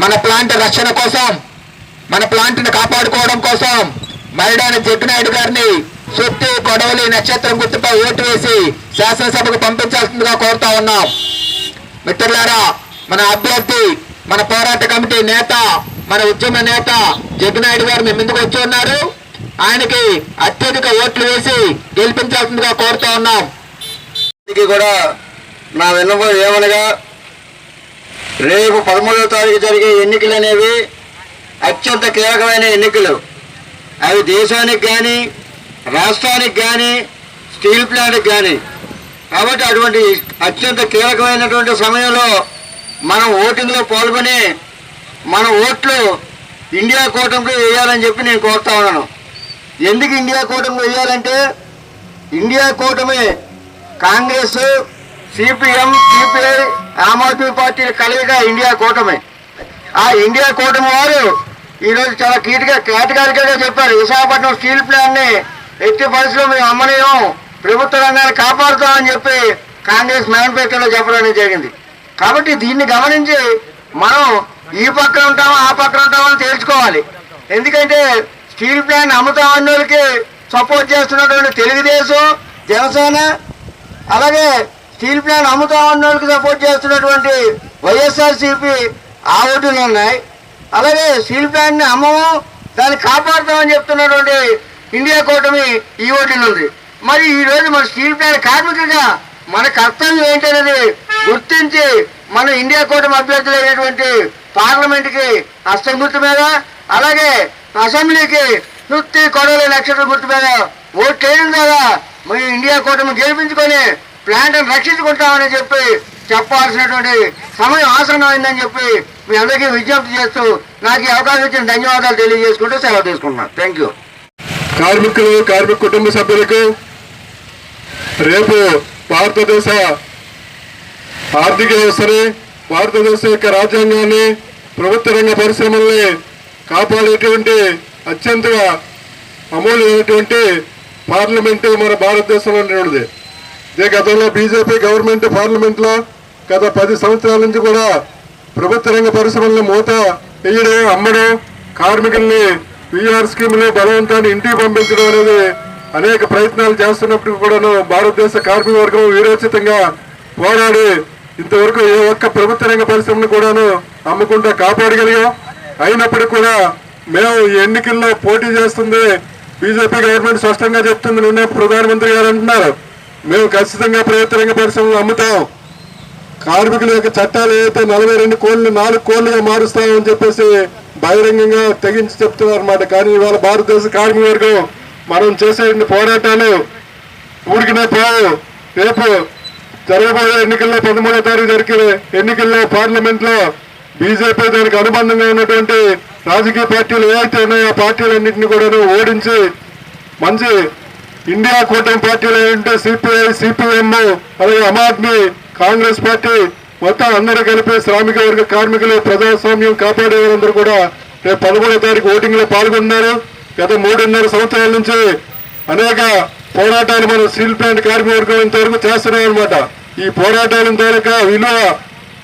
మన ప్లాంట్ రక్షణ కోసం మన ప్లాంట్ను కాపాడుకోవడం కోసం మరిడాన జగ్గునాయుడు గారిని సుత్తి కొడవలి నక్షత్రం గుర్తుపై ఓటు వేసి శాసనసభకు పంపించాల్సిందిగా కోరుతా ఉన్నాం. మిత్రులారా మన అభ్యర్థి మన పోరాట కమిటీ నేత మన ఉద్యమ నేత జగ్గునాయుడు గారు మేము ముందుకు వచ్చి ఉన్నారు. ఆయనకి అత్యధిక ఓట్లు వేసి గెలిపించాల్సిందిగా కోరుతా ఉన్నాం. ఇది కూడా నా విన్నపం ఏమనగా రేపు పదమూడవ తారీఖు జరిగే ఎన్నికలు అనేవి అత్యంత కీలకమైన ఎన్నికలు. అవి దేశానికి కానీ రాష్ట్రానికి కానీ స్టీల్ ప్లాంట్కి కానీ కాబట్టి అటువంటి అత్యంత కీలకమైనటువంటి సమయంలో మనం ఓటింగ్లో పాల్గొని మన ఓట్లు ఇండియా కూటమికి వేయాలని చెప్పి నేను కోరుతా ఉన్నాను. ఎందుకు ఇండియా కూటమికి వేయాలంటే ఇండియా కూటమి కాంగ్రెస్ సిపిఎం సిపిఐ ఆమ్ ఆద్మీ పార్టీల కలయిక ఇండియా కూటమి. ఆ ఇండియా కూటమి వారు ఈరోజు చాలా కీటిగా కేటగారికగా చెప్పారు. విశాఖపట్నం స్టీల్ ప్లాంట్ని ఎట్టి పరిస్థితుల్లో మేము అమ్మలేము ప్రభుత్వ రంగాన్ని కాపాడుతామని చెప్పి కాంగ్రెస్ మేనిఫెస్టోలో చెప్పడం జరిగింది. కాబట్టి దీన్ని గమనించి మనం ఈ పక్కన ఉంటామో ఆ పక్కన ఉంటామో అని ఎందుకంటే స్టీల్ ప్లాంట్ అమ్ముతామన్న వాళ్ళకి సపోర్ట్ చేస్తున్నటువంటి తెలుగుదేశం జనసేన అలాగే స్టీల్ ప్లాంట్ అమ్ముతామన్న వాళ్ళకి సపోర్ట్ చేస్తున్నటువంటి వైఎస్ఆర్సీపీ ఆ ఓటులు ఉన్నాయి. అలాగే స్టీల్ ప్లాంట్ని అమ్మము దాన్ని కాపాడుతామని చెప్తున్నటువంటి ఇండియా కూటమి ఈ ఓటులు ఉంది. మరి ఈ రోజు మన స్టీల్ ప్లాంట్ కార్మికులుగా మన కర్తవ్యం ఏంటనేది గుర్తించి మన ఇండియా కూటమి అభ్యర్థులు అయినటువంటి పార్లమెంట్కి హస్తం గుర్తు మీద అలాగే అసెంబ్లీకి నృత్తి కొడవలి నక్షత్రం గుర్తు మీద ఓటు చేయడం ద్వారా మరి ఇండియా కూటమి గెలిపించుకొని ప్లాంట్ రక్షించుకుంటామని చెప్పి చెప్పాల్సినటువంటి సమయం ఆసన్నమైందని చెప్పి మీ అందరికీ విజ్ఞప్తి చేస్తూ నాకు ఈ అవకాశం ఇచ్చిన ధన్యవాదాలు తెలియజేసుకుంటూ సెలవు తీసుకుంటున్నాను థ్యాంక్ యూ కార్మికులు కార్మిక కుటుంబ సభ్యులకు రేపు భారతదేశ ఆర్థిక వ్యవస్థని భారతదేశ యొక్క రాజ్యాంగాన్ని ప్రభుత్వ రంగ పరిశ్రమల్ని కాపాడేటువంటి అత్యంతగా అమూల్యమైనటువంటి పార్లమెంటు మన భారతదేశంలో ఉన్నది ఇదే గతంలో బీజేపీ గవర్నమెంట్ పార్లమెంట్లో గత పది సంవత్సరాల నుంచి కూడా ప్రభుత్వ రంగ పరిశ్రమలను మూత వేయడం అమ్మడం కార్మికుల్ని పిఆర్ స్కీమ్ని బలవంతాన్ని ఇంటికి పంపించడం అనేది అనేక ప్రయత్నాలు చేస్తున్నప్పుడు కూడాను భారతదేశ కార్మిక వర్గం వీరోచితంగా పోరాడి ఇంతవరకు ఏ ఒక్క ప్రభుత్వ రంగ పరిశ్రమను కూడాను అమ్మకుండా కాపాడగలిగాం. అయినప్పటికీ కూడా మేము ఈ ఎన్నికల్లో పోటీ చేస్తుంది బీజేపీ గవర్నమెంట్ స్పష్టంగా చెప్తుంది నిన్న ప్రధానమంత్రి గారు అంటున్నారు. మేము ఖచ్చితంగా ప్రయత్నంగా రంగ పరిశ్రమలు అమ్ముతాం కార్మికుల యొక్క చట్టాలు ఏదైతే నలభై రెండు కోళ్ళు నాలుగు కోళ్ళుగా మారుస్తామని చెప్పేసి బహిరంగంగా తెగించి చెప్తున్నారు అనమాట కానీ ఇవాళ భారతదేశ కార్మిక వర్గం మనం చేసే పోరాటాలు ఊరికినే పోవు. రేపు జరగబోయే ఎన్నికల్లో పదమూడో తారీఖు జరిగే ఎన్నికల్లో పార్లమెంట్లో బీజేపీ దానికి అనుబంధంగా ఉన్నటువంటి రాజకీయ పార్టీలు ఏవైతే ఉన్నాయో ఆ పార్టీలన్నింటినీ కూడా ఓడించి మంచి ఇండియా కూటమి పార్టీలు ఏంటంటే సిపిఐ సిపిఎం అలాగే ఆమ్ ఆద్మీ కాంగ్రెస్ పార్టీ మొత్తం అందరూ కలిపి శ్రామిక వర్గ కార్మికులు ప్రజాస్వామ్యం కాపాడే వారందరూ కూడా రేపు పదమూడో తారీఖు ఓటింగ్లో పాల్గొన్నారు గత మూడున్నర సంవత్సరాల నుంచి అనేక పోరాటాలు మన స్టీల్ ప్లాంట్ కార్మిక వర్గం ఇంతవరకు చేస్తున్నాం అనమాట ఈ పోరాటాల తాలూకా విలువ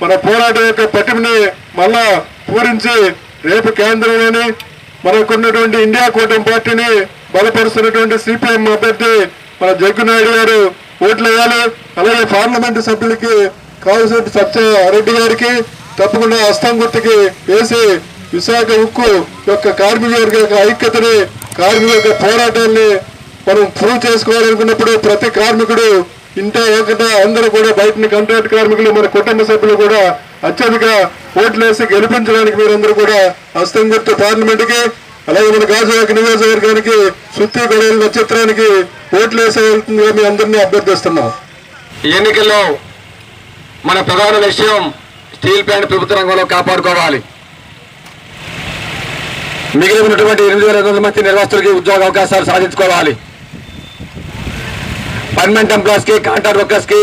మన పోరాటం యొక్క పటిమని మళ్ళా పూరించి రేపు కేంద్రంలోని మనకున్నటువంటి ఇండియా కూటమి పార్టీని బలపరుస్తున్నటువంటి సిపిఎం అభ్యర్థి మన జగ్గునాయుడు గారు ఓట్లు వేయాలి అలాగే పార్లమెంటు సభ్యులకి కావలసిన సత్యారెడ్డి గారికి తప్పకుండా హస్తం గుర్తుకి వేసి విశాఖ ఉక్కు యొక్క కార్మిక వర్గ యొక్క ఐక్యతని కార్మిక యొక్క పోరాటాన్ని మనం ప్రూవ్ చేసుకోవాలనుకున్నప్పుడు ప్రతి కార్మికుడు ఇంట ఒకట అందరూ కూడా బయట కంట్రాక్ట్ కార్మికులు మన కుటుంబ సభ్యులు కూడా అత్యధిక ఓట్లేసి గెలిపించడానికి మీరందరూ కూడా హస్తం గుర్తు పార్లమెంట్కి. అలాగే మన గాజువాక నియోజకవర్గానికి సుత్తి గొడవల నక్షత్రానికి ఓట్లు వేసేయాల్సిందిగా మీ అందరినీ అభ్యర్థిస్తున్నాం. ఎన్నికల్లో మన ప్రధాన లక్ష్యం స్టీల్ ప్లాంట్ ప్రభుత్వ రంగంలో కాపాడుకోవాలి. మిగిలి ఉన్నటువంటి ఎనిమిది వేల ఐదు వందల మంది నిర్వాసితులకి ఉద్యోగ అవకాశాలు సాధించుకోవాలి. పర్మనెంట్ ఎంప్లాయీస్కి కాంట్రాక్ట్ వర్కర్స్కి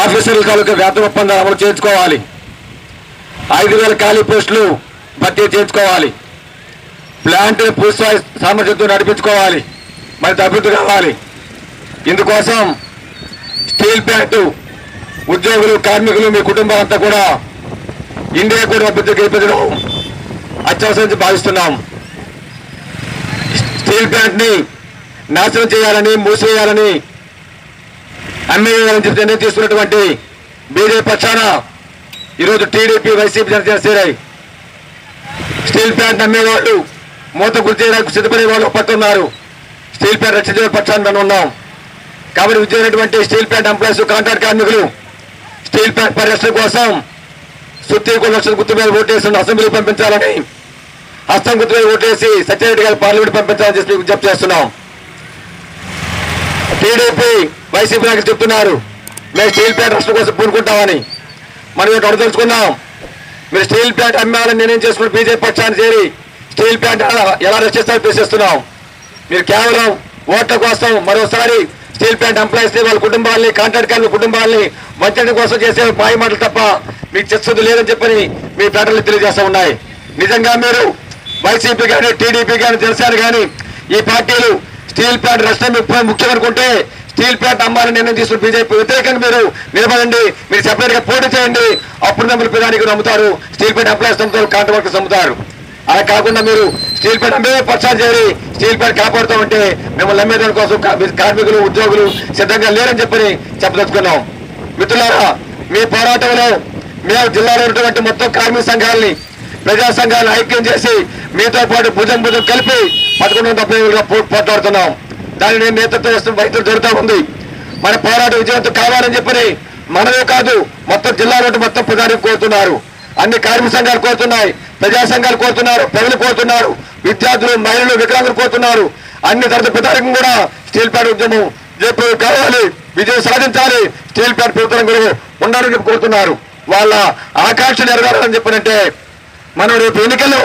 ఆఫీసర్ల తాలూకా వేతన ఒప్పందాలు అమలు చేయించుకోవాలి. ఐదు వేల ఖాళీ పోస్టులు భర్తీ చేయించుకోవాలి ప్లాంట్ పూర్తి సామర్థ్యంతో నడిపించుకోవాలి. మరింత అభివృద్ధి కావాలి. ఇందుకోసం స్టీల్ ప్లాంట్ ఉద్యోగులు కార్మికులు మీ కుటుంబాలంతా కూడా ఇండియా కూడా అభివృద్ధి గెలిపించడం అత్యవసరం భావిస్తున్నాం. స్టీల్ ప్లాంట్ని నాశనం చేయాలని మూసివేయాలని అమ్మేయాలని చెప్పి నిర్ణయం తీసుకున్నటువంటి బీజేపీ పక్షాన ఈరోజు టీడీపీ వైసీపీ జనసేన చేరాయి. స్టీల్ ప్లాంట్ అమ్మేవాళ్ళు మూత గుర్తు చేయడానికి సిద్ధపడే వాళ్ళు పట్టున్నారు స్టీల్ ప్లాంట్ రక్షించే పక్షాన్ని మనం ఉన్నాం. కాబట్టి విజయనటువంటి స్టీల్ ప్లాంట్ ఎంప్లాయీస్ కాంట్రాక్ట్ కార్మికులు స్టీల్ ప్లాంట్ పరిరక్షణ కోసం సుత్తి లక్షల గుర్తు మీద ఓటేసి అసెంబ్లీ పంపించాలని హస్తం గుర్తు మీద ఓటేసి సత్యారెడ్డి గారు పార్లమెంట్ పంపించాలని చెప్పి విజ్ఞప్తి చేస్తున్నాం. టీడీపీ వైసీపీ నాయకులు చెప్తున్నారు మేము స్టీల్ ప్లాంట్ రక్షణ కోసం పూనుకుంటామని. మనం ఇక్కడ అడుగుదలుచుకున్నాం? మీరు స్టీల్ ప్లాంట్ అమ్మాలని నిర్ణయం చేసుకుని బీజేపీ పక్షాన్ని చేరి స్టీల్ ప్లాంట్ ఎలా- రక్షిస్తారో ప్రశ్నిస్తున్నాం. మీరు కేవలం ఓట్ల కోసం మరోసారి స్టీల్ ప్లాంట్ ఎంప్లాయీస్ వాళ్ళ కుటుంబాలని కాంట్రాక్ట్ కుటుంబాలని వంచడం కోసం చేసే పాయి మాటలు తప్ప మీకు చిత్తశుద్ధి లేదని చెప్పని మీ ప్రకటనలు తెలియజేస్తూ ఉన్నాయి. నిజంగా మీరు వైసీపీ కానీ టీడీపీ కానీ తెలిసారు కానీ ఈ పార్టీలు స్టీల్ ప్లాంట్ రక్షణ మీకు ముఖ్యం అనుకుంటే స్టీల్ ప్లాంట్ అమ్మాలని నిర్ణయం తీసుకుని బీజేపీ వ్యతిరేకంగా మీరు నిలబడండి. మీరు సెపరేట్గా పోటీ చేయండి. అప్పుడు మిమ్మల్ని ప్రధానికి నమ్ముతారు. స్టీల్ ప్లాంట్ ఎంప్లాయీస్ నమ్ముతారు కాంట్రాక్ట్ వర్కర్స్ నమ్ముతారు. అలా కాకుండా మీరు స్టీల్ ప్లాంట్ అమ్మే ప్రచారం చేరి స్టీల్ ప్లాంట్ కాపాడుతూ ఉంటే మిమ్మల్ని అమ్మేదాని కోసం కార్మికులు ఉద్యోగులు సిద్ధంగా లేరని చెప్పని చెప్పదలుచుకున్నాం. మిత్రులారా మీ పోరాటంలో మేము జిల్లాలో ఉన్నటువంటి మొత్తం కార్మిక సంఘాలని ప్రజా సంఘాలను ఐక్యం చేసి మీతో పాటు భుజం భుజం కలిపి పదకొండు వందల డెబ్బై ఏళ్ళుగా పోట్లాడుతున్నాం. దాన్ని నేను నేతృత్వం వస్తున్న వైద్యులు జరుగుతూ ఉంది. మన పోరాటం విజయవంతం కావాలని చెప్పని మనమే కాదు మొత్తం జిల్లాలో మొత్తం ప్రజలు కోరుతున్నారు. అన్ని కార్మిక సంఘాలు కోరుతున్నాయి ప్రజా సంఘాలు కోరుతున్నారు ప్రజలు కోరుతున్నారు విద్యార్థులు మహిళలు వికలాంగులు కోరుతున్నారు. అన్ని తరగతి ప్రజలకు కూడా స్టీల్ ప్లాంట్ ఉద్యమం రేపు కావాలి విజయం సాధించాలి స్టీల్ ప్లాంట్ ప్రభుత్వం కూడా ఉండాలని చెప్పి కోరుతున్నారు. వాళ్ళ ఆకాంక్ష నెరవేరాలని చెప్పనంటే మనం రేపు ఎన్నికల్లో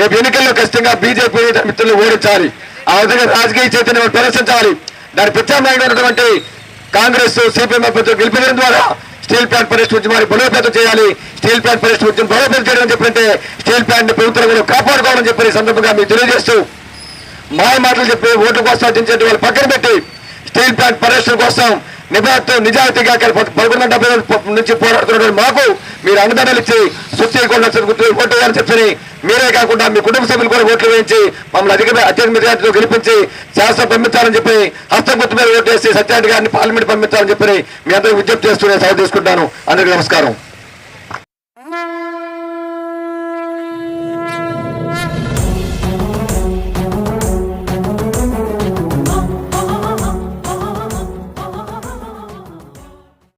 రేపు ఎన్నికల్లో ఖచ్చితంగా బీజేపీ మిత్రులు ఓడించాలి. ఆ విధంగా రాజకీయ చైతన్యం ప్రదర్శించాలి. దాని ప్రత్యామ్నాయమైనటువంటి కాంగ్రెస్ సిపిఎం అభ్యర్థులు గెలిపించడం ద్వారా స్టీల్ ప్లాంట్ పరిస్థితి ఉద్యమాన్ని బలోపేతం చేయాలి. స్టీల్ ప్లాంట్ పరిస్థితి ఉద్యమం బలోపేతం చేయడం చెప్పంటే స్టీల్ ప్లాంట్ని ప్రభుత్వం కూడా కాపాడుకోవాలని చెప్పి సందర్భంగా మీకు తెలియజేస్తూ మాయ మాటలు చెప్పి ఓట్ల కోసం అర్జించే వాళ్ళు పక్కన పెట్టి స్టీల్ ప్లాంట్ పరిరక్షణ కోసం నిజాయితీ నిజాయితీగా ఇక్కడ పదకొండు డెబ్బై నుంచి పోరాడుతున్న మాకు మీరు అండదండలు ఇచ్చి సుత్రీకొండ ఓటు వేయాలని చెప్పని మీరే కాకుండా మీ కుటుంబ సభ్యులు కూడా ఓట్లు వేయించి మమ్మల్ని అధిక అత్యంత మెజార్టీతో గెలిపించి శాసనం పంపించాలని చెప్పి హస్తం గుర్తు మీద వేసి సత్యారెడ్డి గారిని పార్లమెంట్ పంపించాలని చెప్పని మీ అందరికీ విజ్ఞప్తి చేస్తూ నేను సభ తీసుకుంటాను. అందరికీ నమస్కారం.